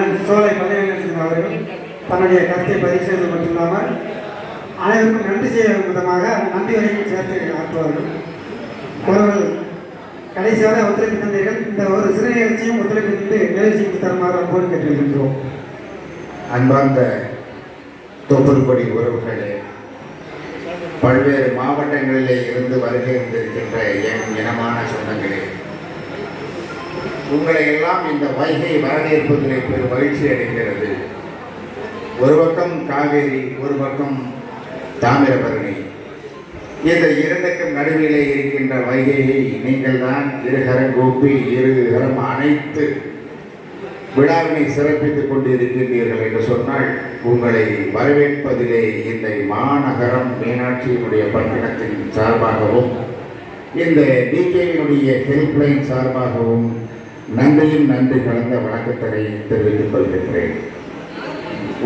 அண்ணன் சோலை பள்ளியரசன் அவர்கள் தன்னுடைய கருத்தை பதிவு செய்வது மட்டுமில்லாமல் அனைவருக்கும் நன்றி செய்யும் விதமாக நன்றி வரைக்கும் சேர்த்து ஆற்றுவார்கள். அவர்கள் கடைசியாக ஒத்துழைப்பு தந்தீர்கள். இந்த ஒரு சிறு நிகழ்ச்சியும் ஒத்துழைப்பு தந்து நிகழ்ச்சிக்கு தருமாறு அன்போடு கேட்டுக்கொள்கின்றோம். அன்பார்ந்த தொப்புள்கொடி உறவுகளே பல்வேறு மாவட்டங்களிலே இருந்து வருகை இருந்திருக்கின்ற என் இனமான சொந்தங்களே உங்களை எல்லாம் இந்த வைகை வரவேற்பதிலே பெரும் மகிழ்ச்சி அடைகிறது. ஒரு பக்கம் காவேரி ஒரு பக்கம் தாமிரபரணி. இந்த இரண்டுக்கும் நடுவிலே இருக்கின்ற வைகையை நீங்கள் தான் இருகரம் கூப்பி இருகரம் அனைத்து விழாவினை சிறப்பித்துக் கொண்டு இருக்கின்றீர்கள் என்று சொன்னால் உங்களை வரவேற்பதிலே இந்த மாநகரம் மீனாட்சியினுடைய பட்டணத்தின் சார்பாகவும் இந்த டிகேவினுடைய ஹெல்ப்லைன் சார்பாகவும் நன்றியும் நன்றி கலந்த வணக்கத்தை தெரிவித்துக் கொள்கின்றேன்.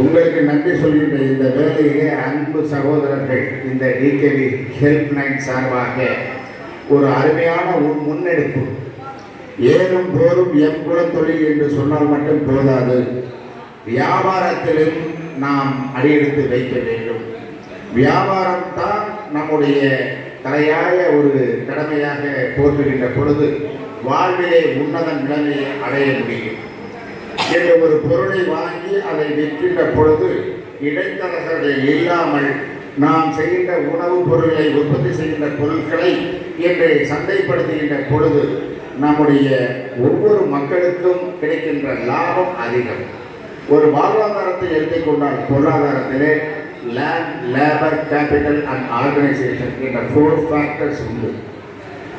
உங்களுக்கு நன்றி சொல்கின்ற இந்த வேலையிலே அன்பு சகோதரர்கள் இந்த டிகேவி ஹெல்ப்லைன் சார்பாக ஒரு அருமையான ஒரு முன்னெடுப்பு. ஏனும் போரும் எம் குலத்தொழில் என்று சொன்னால் மட்டும் போதாது. வியாபாரத்திலும் நாம் அடியெடுத்து வைக்க வேண்டும். வியாபாரம் தான் நம்முடைய தலையாய ஒரு கடமையாக போற்றுகின்ற பொழுது வாழ்விலே உன்னத நிலைமையை அடைய முடியும். என்ற ஒரு பொருளை வாங்கி அதை விற்கின்ற பொழுது இடைத்தரகர்கள் இல்லாமல் நாம் செய்கின்ற உணவுப் பொருளை உற்பத்தி செய்கின்ற பொருட்களை என்று சந்தைப்படுத்துகின்ற பொழுது நம்முடைய ஒவ்வொரு மக்களுக்கும் கிடைக்கின்ற லாபம் அதிகம். ஒரு வாழ்வாதாரத்தை எடுத்துக்கொண்டால் பொருளாதாரத்திலே land labour capital and organisation என்ற ஃபோர் ஃபேக்டர்ஸ் உண்டு.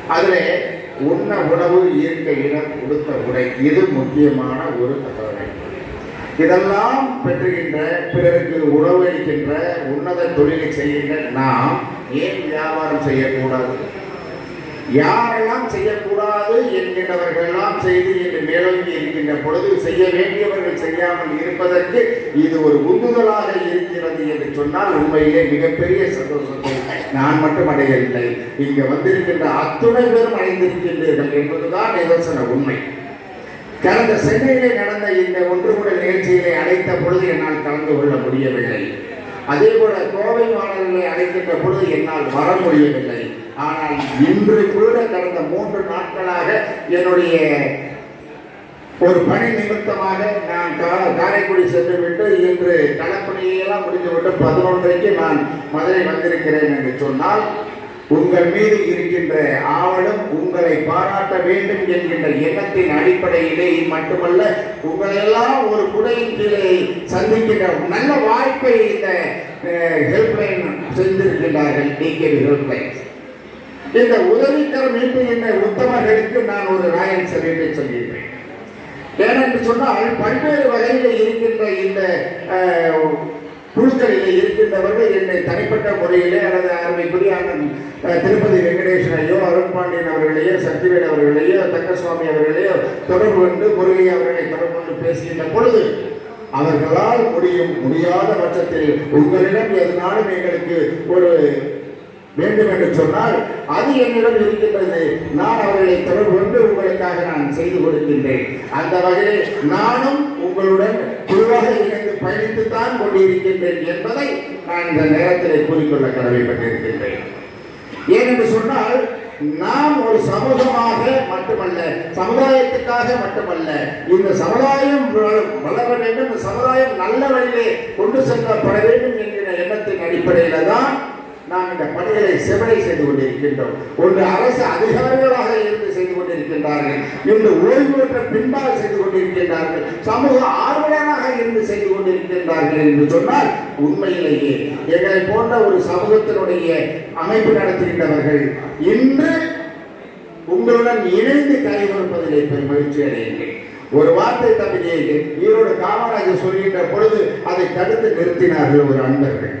அதில் உண்ண உணவு இயற்கை இடம் கொடுத்த உடை. இது முக்கியமான ஒரு தகவலை. இதெல்லாம் பெற்றுகின்ற பிறருக்கு உணவளிக்கின்ற உன்னத தொழிலை செய்கின்ற நாம் ஏன் வியாபாரம் செய்யக்கூடாது? யாரெல்லாம் செய்யக்கூடாது என்கின்றவர்களெல்லாம் செய்து என்று மேலோங்கி இருக்கின்ற பொழுது செய்ய வேண்டியவர்கள் செய்யாமல் இருப்பதற்கு இது ஒரு உந்துதலாக இருக்கிறது என்று சொன்னால் உண்மையிலே மிகப்பெரிய சந்தோஷத்தை நான் மட்டும் அடையவில்லை. இங்கு வந்திருக்கின்ற அத்துணை பேரும் அடைந்திருக்கின்றீர்கள் என்பதுதான் நிதர்சன உண்மை. கடந்த சென்னையிலே நடந்த இந்த ஒன்று கூட நிகழ்ச்சிகளை அழைத்த பொழுது என்னால் கலந்து கொள்ள முடியவில்லை. அதே போல கோவை மாணவர்களை அழைக்கின்ற பொழுது என்னால் வர முடியவில்லை. ஆனால் இன்று கூட கடந்த மூன்று நாட்களாக என்னுடைய ஒரு பணி நிமித்தமாக நான் காரைக்குடி சென்று விட்டு இன்று களப்பணியெல்லாம் முடிந்துவிட்டு பதினொன்றைக்கு நான் மதுரை வந்திருக்கிறேன் என்று சொன்னால் உங்கள் மீது இருக்கின்ற ஆவலும் உங்களை பாராட்ட வேண்டும் என்கின்ற எண்ணத்தின் அடிப்படையிலே மட்டுமல்ல உங்களெல்லாம் ஒரு குடையின் கீழே சந்திக்கின்ற நல்ல வாய்ப்பை இந்த ஹெல்ப்லைன் செஞ்சிருக்கின்றார்கள். டிகேவி ஹெல்ப்லைன் இந்த உதவிக்கரம் என்னை உத்தமர்களுக்கு நான் ஒரு ராயல் சர்வீட்டை சொல்லியிருக்கேன். ஏனென்று சொன்னால் பல்வேறு வகையில் இருக்கின்ற இந்த குழுக்களில் இருக்கின்றவர்கள் என்னை தனிப்பட்ட முறையிலே அல்லது அருமைக்குரிய திருப்பதி வெங்கடேசனையோ அருண் பாண்டியன் அவர்களையோ சக்திவேல் அவர்களையோ தங்கசுவாமி அவர்களையோ தொடர்பு கொண்டு முருகை அவர்களை தொடர்பு கொண்டு பேசுகின்ற பொழுது அவர்களால் முடியும் முடியாத பட்சத்தில் உங்களிடம் எதனாலும் எங்களுக்கு ஒரு வேண்டும் என்று சொன்னால் அது என்னிடம் இருக்கின்றது. நான் அவர்களை தொடர்பு கொண்டு உங்களுக்காக நான் செய்து கொடுக்கின்றேன். அந்த வகையில் நானும் உங்களுடன் குழுவாக இணைந்து பயணித்துத்தான் கொண்டிருக்கின்றேன் என்பதை நான் இந்த நேரத்தில் கூறிக்கொள்ள கடமைப்பட்டிருக்கின்றேன். ஏனென்று சொன்னால் நாம் ஒரு சமூகமாக மட்டுமல்ல சமுதாயத்துக்காக மட்டுமல்ல இந்த சமுதாயம் வளர வேண்டும் இந்த சமுதாயம் நல்ல வழியிலே கொண்டு செல்லப்பட வேண்டும் என்கிற எண்ணத்தின் அடிப்படையில தான் நாம் இந்த பணிகளை செவனை செய்து கொண்டிருக்கின்றோம். ஒன்று அரசு அதிகாரிகளாக இருந்து செய்து கொண்டிருக்கின்றார்கள். இன்று ஓய்வு பெற்ற பின்பாக செய்து கொண்டிருக்கின்றார்கள். சமூக ஆர்வலராக இருந்து செய்து கொண்டிருக்கின்றார்கள் என்று சொன்னால் உண்மையிலேயே. எங்களை போன்ற ஒரு சமூகத்தினுடைய அமைப்பு நடத்துகின்றவர்கள் இன்று உங்களுடன் இணைந்து கைகொடுப்பதிலே பெரும் மகிழ்ச்சி அடையுங்கள். ஒரு வார்த்தை தம்பியை ஈரோடு காமராஜர் சொல்கின்ற பொழுது அதை தடுத்து நிறுத்தினார்கள் ஒரு அன்பர்கள்.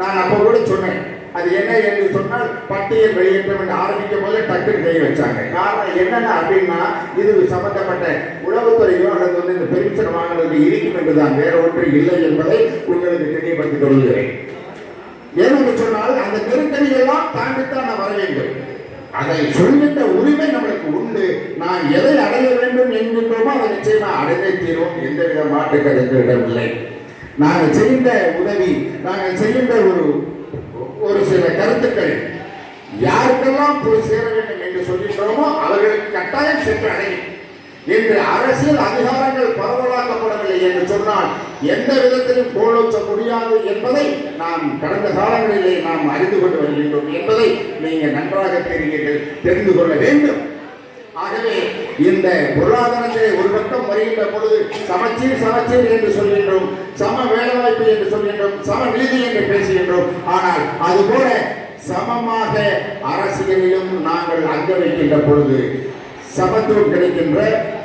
நான் அப்போ கூட சொன்னேன். அது என்ன என்று சொன்னால் பட்டியல் வெளியேற்றம் என்று ஆரம்பிக்கும் போது டக்குன்னு கை வச்சாங்க. காரணம் என்னென்ன அப்படின்னா இது சம்பந்தப்பட்ட உளவுத்துறையோ அல்லது வந்து இந்த பெருமிஷன் வாங்குவது இருக்கும் என்றுதான். வேற ஒன்று இல்லை என்பதை உங்களுக்கு தெரியப்படுத்திக் கொள்கிறேன். ஏனென்று சொன்னால் அந்த நெருக்கடியெல்லாம் தாண்டித்தான் நான் வர வேண்டும். அதை சொல்கின்ற உரிமை நம்மளுக்கு உண்டு. நான் எதை அடைய வேண்டும் என்கின்றோமோ அதை நிச்சயமா அடைந்தே தீர்வோம். எந்தவித மாற்று கருத்து இடமில்லை நாங்கள் செய்கின்ற உதவி நாங்கள் செய்கின்ற ஒரு ஒரு சில கருத்துக்கள் யாருக்கெல்லாம் போய் சேர வேண்டும் என்று சொல்கின்றோமோ அவர்களுக்கு கட்டாயம் சென்று அடையும். என்று அரசியல் அதிகாரங்கள் பரவலாக்கப்படவில்லை என்று சொன்னால் எந்த விதத்திலும் கோலோச்ச முடியாது என்பதை நாம் கடந்த காலங்களிலே நாம் அறிந்து கொண்டு வருகின்றோம் என்பதை நீங்கள் நன்றாக தெரிவீர்கள் தெரிந்து கொள்ள வேண்டும். ஆகவே இந்த பொருளாதாரத்தை ஒரு பக்கம் வருகின்ற பொழுது சமச்சீர் சமச்சீர் என்று சொல்கின்றோம் சம வேலைவாய்ப்பு என்று சொல்கின்றோம் சம விடுதி என்று பேசுகின்றோம். ஆனால் அதுபோல சமமாக அரசியலிலும் நாங்கள் அங்க வைக்கின்ற பொழுது சமத்துவம் கிடைக்கின்ற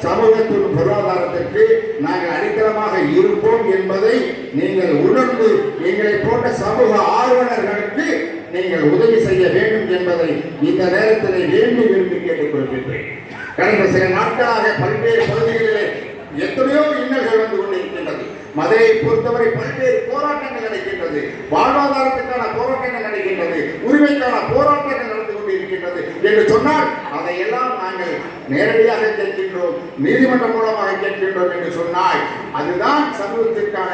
சமூகத்தின் பொருளாதாரத்திற்கு நாங்கள் அடித்தளமாக இருப்போம் என்பதை நீங்கள் உணர்ந்து எங்களை போன்ற சமூக ஆர்வலர்களுக்கு நீங்கள் உதவி செய்ய வேண்டும் என்பதை இந்த நேரத்தில் வேண்டி விரும்பி கேட்டுக்கொள்கின்றேன். கடந்த சில நாட்களாக பல்வேறு பகுதிகளிலே எத்தனையோ இன்னல்கள் வந்து கொண்டிருக்கின்றது. மதுரையை பொறுத்தவரை பல்வேறு போராட்டங்கள் நடக்கின்றது வாழ்வாதாரத்துக்கான போராட்டங்கள் நடக்கின்றது உரிமைக்கான போராட்டங்கள் நடந்து கொண்டிருக்கின்றது. என்று சொன்னால் அதையெல்லாம் நாங்கள் நேரடியாக கேட்கின்றோம் நீதிமன்றம் மூலமாக கேட்கின்றோம் என்று சொன்னால் அதுதான் சமூகத்திற்கான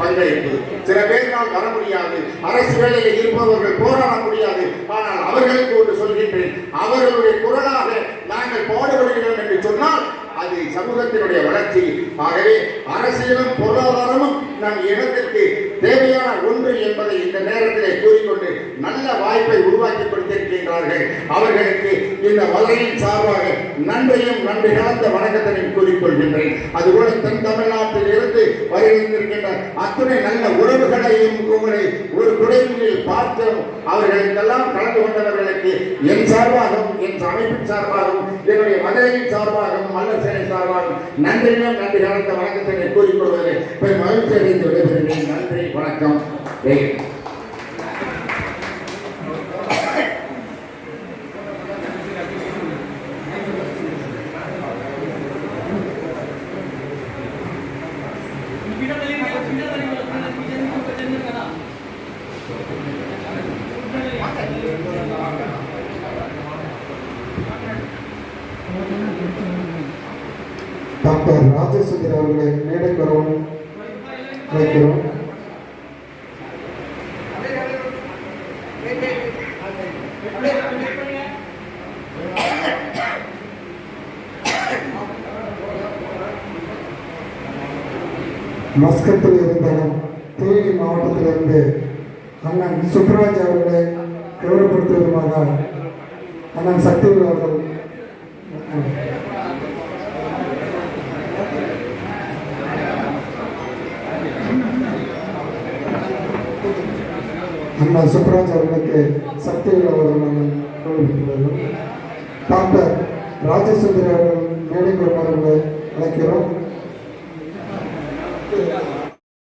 பங்களிப்பு. சில பேரினால் வர முடியாது அரசு வேலையில் இருப்பவர்கள் போராட முடியாது. ஆனால் அவர்களுக்கு ஒன்று சொல்கின்றேன் அவர்களுடைய குரலாக நாங்கள் பாடுபடுகிறோம் என்று சொன்னால் அது சமூகத்தினுடைய வளர்ச்சி. ஆகவே அரசியலும் பொருளாதாரமும் நம் இனத்திற்கு தேவையான ஒன்று என்பதை இந்த நேரத்திலே கூறிக்கொண்டு நல்ல வாய்ப்பை உருவாக்கி கொடுத்திருக்கின்றார்கள் அவர்களுக்கு இந்த வலையின் சார்பாக நன்றியும் நன்றி கலந்த வணக்கத்தையும் கூறிக்கொள்கின்றேன். அதுபோல தென் தமிழ்நாட்டில் இருந்து வருகின்றிருக்கின்ற அத்துணை நல்ல உறவுகளையும் உங்களை ஒரு குடையில் பார்த்தோம் அவர்களுக்கெல்லாம் கலந்து கொண்டவர்களுக்கு என் சார்பாகவும் என் அமைப்பின் சார்பாகவும் என்னுடைய மதுரையின் சார்பாகவும் மல்லர் சேனை சார்பாகவும் நன்றியும் நன்றி கலந்த வணக்கத்தை கூறிக்கொள்வதில் பெரும் மகிழ்ச்சி அடைந்து விடைபெறுகிறேன் நன்றி வணக்கம் ஜெய் ஹிந்த். டாக்டர் ராஜசுந்தர் அவர்களை மேடைக்கு வரவும் அழைக்கிறோம். மஸ்கத்தில் இருந்தாலும் தேனி மாவட்டத்திலிருந்து அண்ணன் சுப்ராஜ் அவர்களை கௌரவப்படுத்துவதற்காக அண்ணன் சக்திவேல் அவர்கள் அண்ணா சுப்ராஜ் அவர்களுக்கு சக்திவேல் அவர்கள் டாக்டர் ராஜசுந்தரி அவர்கள் மேடைக்கு வருமாறு அழைக்கிறோம்.